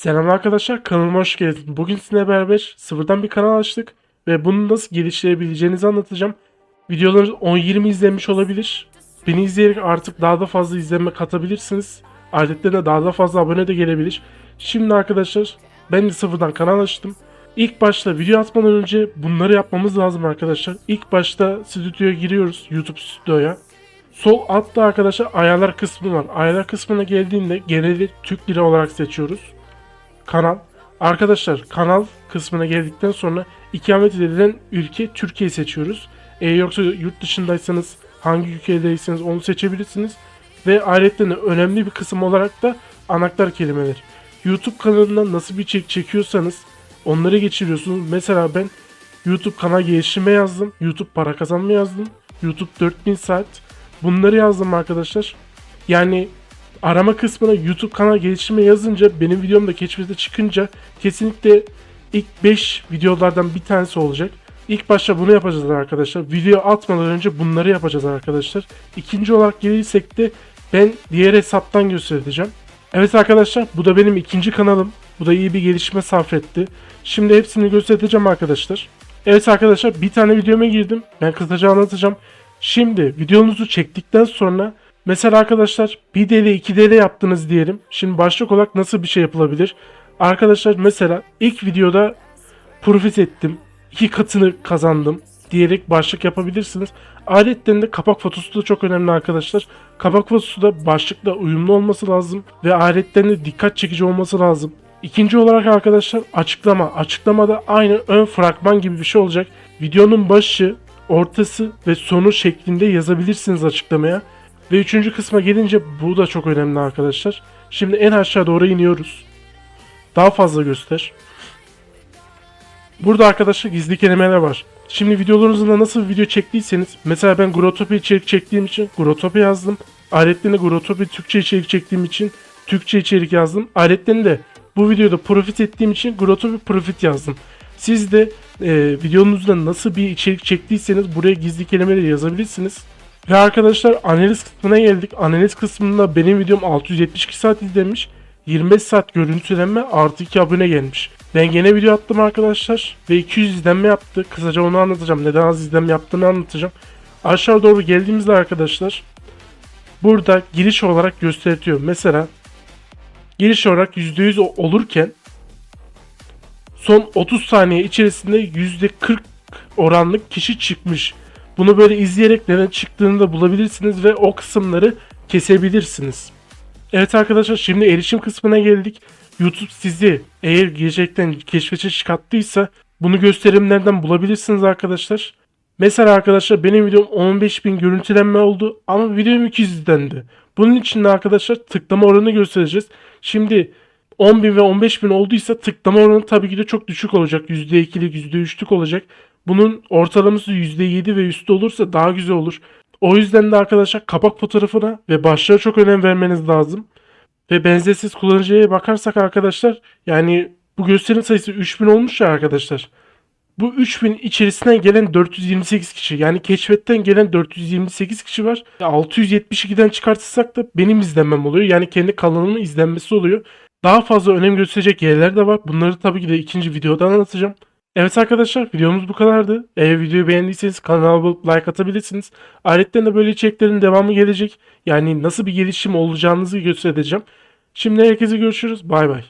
Selam arkadaşlar kanalıma hoş geldiniz. Bugün sizinle beraber sıfırdan bir kanal açtık ve bunu nasıl geliştirebileceğinizi anlatacağım. Videolarınız 10-20 izlenmiş olabilir. Beni izleyerek artık daha da fazla izlenme katabilirsiniz. De daha da fazla abone de gelebilir. Şimdi arkadaşlar ben de sıfırdan kanal açtım. İlk başta video atmadan önce bunları yapmamız lazım arkadaşlar. İlk başta stüdyoya giriyoruz YouTube stüdyoya. Sol altta arkadaşlar ayarlar kısmı var. Ayarlar kısmına geldiğinde geneli Türk lira olarak seçiyoruz kanal. Arkadaşlar kanal kısmına geldikten sonra ikamet edilen ülke Türkiye seçiyoruz. E, yoksa yurt dışındaysanız hangi ülkedeyseniz onu seçebilirsiniz. Ve ayrıca önemli bir kısım olarak da anahtar kelimeler. YouTube kanalından nasıl bir çek çekiyorsanız onları geçiriyorsunuz. Mesela ben YouTube kanal geliştirme yazdım. YouTube para kazanma yazdım. YouTube 4000 saat. Bunları yazdım arkadaşlar. Yani arama kısmına YouTube kanal geliştirme yazınca benim videom da keşfete çıkınca kesinlikle ilk 5 videolardan bir tanesi olacak. İlk başta bunu yapacağız arkadaşlar. Video atmadan önce bunları yapacağız arkadaşlar. İkinci olarak gelirsek de ben diğer hesaptan göstereceğim. Evet arkadaşlar bu da benim ikinci kanalım. Bu da iyi bir gelişme sarf etti. Şimdi hepsini göstereceğim arkadaşlar. Evet arkadaşlar bir tane videoma girdim. Ben kısaca anlatacağım. Şimdi videonuzu çektikten sonra Mesela arkadaşlar 1DL 2DL yaptınız diyelim. Şimdi başlık olarak nasıl bir şey yapılabilir? Arkadaşlar mesela ilk videoda profit ettim. iki katını kazandım diyerek başlık yapabilirsiniz. Ayrıca de kapak fotosu da çok önemli arkadaşlar. Kapak fotosu da başlıkla uyumlu olması lazım ve ayrıca de dikkat çekici olması lazım. İkinci olarak arkadaşlar açıklama. Açıklamada aynı ön fragman gibi bir şey olacak. Videonun başı, ortası ve sonu şeklinde yazabilirsiniz açıklamaya. Ve üçüncü kısma gelince bu da çok önemli arkadaşlar. Şimdi en aşağı doğru iniyoruz. Daha fazla göster. Burada arkadaşlar gizli kelimeler var. Şimdi videolarınızda nasıl video çektiyseniz mesela ben Grotopia içerik çektiğim için Grotopia yazdım. Aletlerinde Grotopia Türkçe içerik çektiğim için Türkçe içerik yazdım. Aletlerinde bu videoda profit ettiğim için Grotopia profit yazdım. Siz de e, videonuzda nasıl bir içerik çektiyseniz buraya gizli kelimeleri yazabilirsiniz. Ve arkadaşlar analiz kısmına geldik. Analiz kısmında benim videom 672 saat izlenmiş. 25 saat görüntülenme artı 2 abone gelmiş. Ben gene video attım arkadaşlar ve 200 izlenme yaptı. Kısaca onu anlatacağım. Neden az izlenme yaptığını anlatacağım. Aşağı doğru geldiğimizde arkadaşlar burada giriş olarak gösteriyor. Mesela giriş olarak %100 olurken son 30 saniye içerisinde %40 oranlık kişi çıkmış. Bunu böyle izleyerek neden çıktığını da bulabilirsiniz ve o kısımları kesebilirsiniz. Evet arkadaşlar şimdi erişim kısmına geldik. YouTube sizi eğer gerçekten keşfete çıkarttıysa bunu gösterimlerden bulabilirsiniz arkadaşlar. Mesela arkadaşlar benim videom 15.000 görüntülenme oldu ama videom 200 izlendi. Bunun için de arkadaşlar tıklama oranı göstereceğiz. Şimdi 10.000 ve 15.000 olduysa tıklama oranı tabii ki de çok düşük olacak. %2'lik %3'lük olacak. Bunun ortalaması %7 ve üstü olursa daha güzel olur. O yüzden de arkadaşlar kapak fotoğrafına ve başlığa çok önem vermeniz lazım. Ve benzersiz kullanıcıya bakarsak arkadaşlar yani bu gösterim sayısı 3000 olmuş ya arkadaşlar. Bu 3000 içerisinden gelen 428 kişi yani keşfetten gelen 428 kişi var. 672'den çıkartırsak da benim izlenmem oluyor. Yani kendi kanalımın izlenmesi oluyor. Daha fazla önem gösterecek yerler de var. Bunları tabii ki de ikinci videoda anlatacağım. Evet arkadaşlar videomuz bu kadardı. Eğer videoyu beğendiyseniz kanala abone like atabilirsiniz. Ayrıca de böyle içeriklerin devamı gelecek. Yani nasıl bir gelişim olacağınızı göstereceğim. Şimdi herkese görüşürüz. Bay bay.